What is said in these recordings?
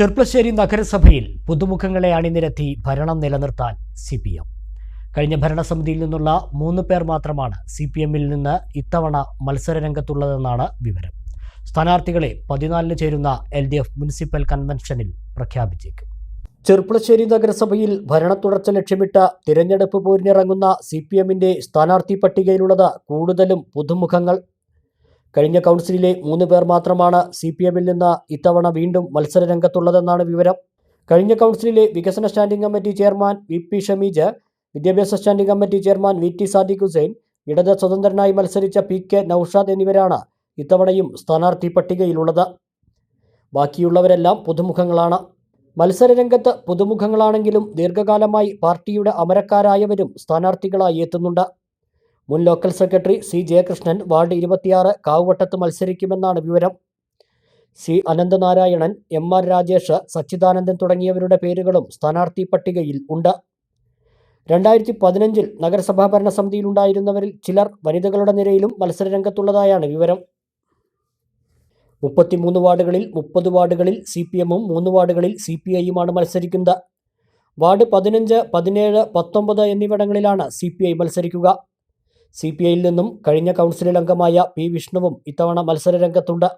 ചെർപ്പളശ്ശേരി നഗരസഭയിൽ പുതുമുഖങ്ങളെ അണിനിരത്തി ഭരണം നിലനിർത്താൻ സി പി എം. കഴിഞ്ഞ ഭരണസമിതിയിൽ നിന്നുള്ള മൂന്ന് പേർ മാത്രമാണ് സി പി എമ്മിൽ നിന്ന് ഇത്തവണ മത്സരരംഗത്തുള്ളതെന്നാണ് വിവരം. സ്ഥാനാർത്ഥികളെ പതിനാലിന് ചേരുന്ന എൽ ഡി എഫ് മുനിസിപ്പൽ കൺവെൻഷനിൽ പ്രഖ്യാപിച്ചേക്കും. ചെർപ്പളശ്ശേരി നഗരസഭയിൽ ഭരണ തുടർച്ച ലക്ഷ്യമിട്ട് തിരഞ്ഞെടുപ്പ് പോരിനിറങ്ങുന്ന സി പി എമ്മിന്റെ സ്ഥാനാർത്ഥി പട്ടികയിലുള്ളത് കൂടുതലും പുതുമുഖങ്ങൾ കഴിഞ്ഞ കൗൺസിലിലെ മൂന്ന് പേർ മാത്രമാണ് സി പി എമ്മിൽ നിന്ന് ഇത്തവണ വീണ്ടും മത്സരരംഗത്തുള്ളതെന്നാണ് വിവരം. കഴിഞ്ഞ കൗൺസിലിലെ വികസന standing committee chairman V P Shameej വിദ്യാഭ്യാസ standing committee chairman V T Sadiq Hussain ഇടത് സ്വതന്ത്രനായി മത്സരിച്ച പി കെ നൌഷാദ് എന്നിവരാണ് ഇത്തവണയും സ്ഥാനാർത്ഥി പട്ടികയിലുള്ളത്. ബാക്കിയുള്ളവരെല്ലാം പുതുമുഖങ്ങളാണ്. മത്സരരംഗത്ത് പുതുമുഖങ്ങളാണെങ്കിലും ദീർഘകാലമായി പാർട്ടിയുടെ അമരക്കാരായവരും സ്ഥാനാർത്ഥികളായി എത്തുന്നുണ്ട്. മുൻ local secretary C Jayakrishnan ward ഇരുപത്തിയാറ് കാവുവട്ടത്ത് മത്സരിക്കുമെന്നാണ് വിവരം. C Ananthanarayanan M R Rajesh Sachidanandan തുടങ്ങിയവരുടെ പേരുകളും സ്ഥാനാർത്ഥി പട്ടികയിൽ ഉണ്ട്. രണ്ടായിരത്തി പതിനഞ്ചിൽ നഗരസഭാ ഭരണസമിതിയിലുണ്ടായിരുന്നവരിൽ ചിലർ വനിതകളുടെ നിരയിലും മത്സരരംഗത്തുള്ളതായാണ് വിവരം. മുപ്പത്തിമൂന്ന് വാർഡുകളിൽ മുപ്പത് വാർഡുകളിൽ സി പി എമ്മും മൂന്ന് വാർഡുകളിൽ സി പി ഐയുമാണ് മത്സരിക്കുന്നത്. വാർഡ് പതിനഞ്ച് പതിനേഴ് പത്തൊമ്പത് എന്നിവിടങ്ങളിലാണ് സി പി ഐ മത്സരിക്കുക. സി പി ഐയിൽ നിന്നും കഴിഞ്ഞ കൗൺസിലിൽ അംഗമായ പി വിഷ്ണുവും ഇത്തവണ മത്സരരംഗത്തുണ്ട്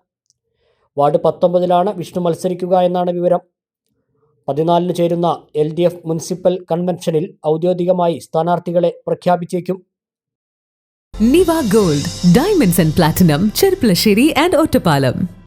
വാർഡ് പത്തൊമ്പതിലാണ് വിഷ്ണു മത്സരിക്കുക എന്നാണ് വിവരം. പതിനാലിന് ചേരുന്ന എൽ ഡി എഫ് മുനിസിപ്പൽ കൺവെൻഷനിൽ ഔദ്യോഗികമായി സ്ഥാനാർത്ഥികളെ പ്രഖ്യാപിച്ചേക്കും. Niva gold diamonds and platinum Cherpulassery and Ottapalam.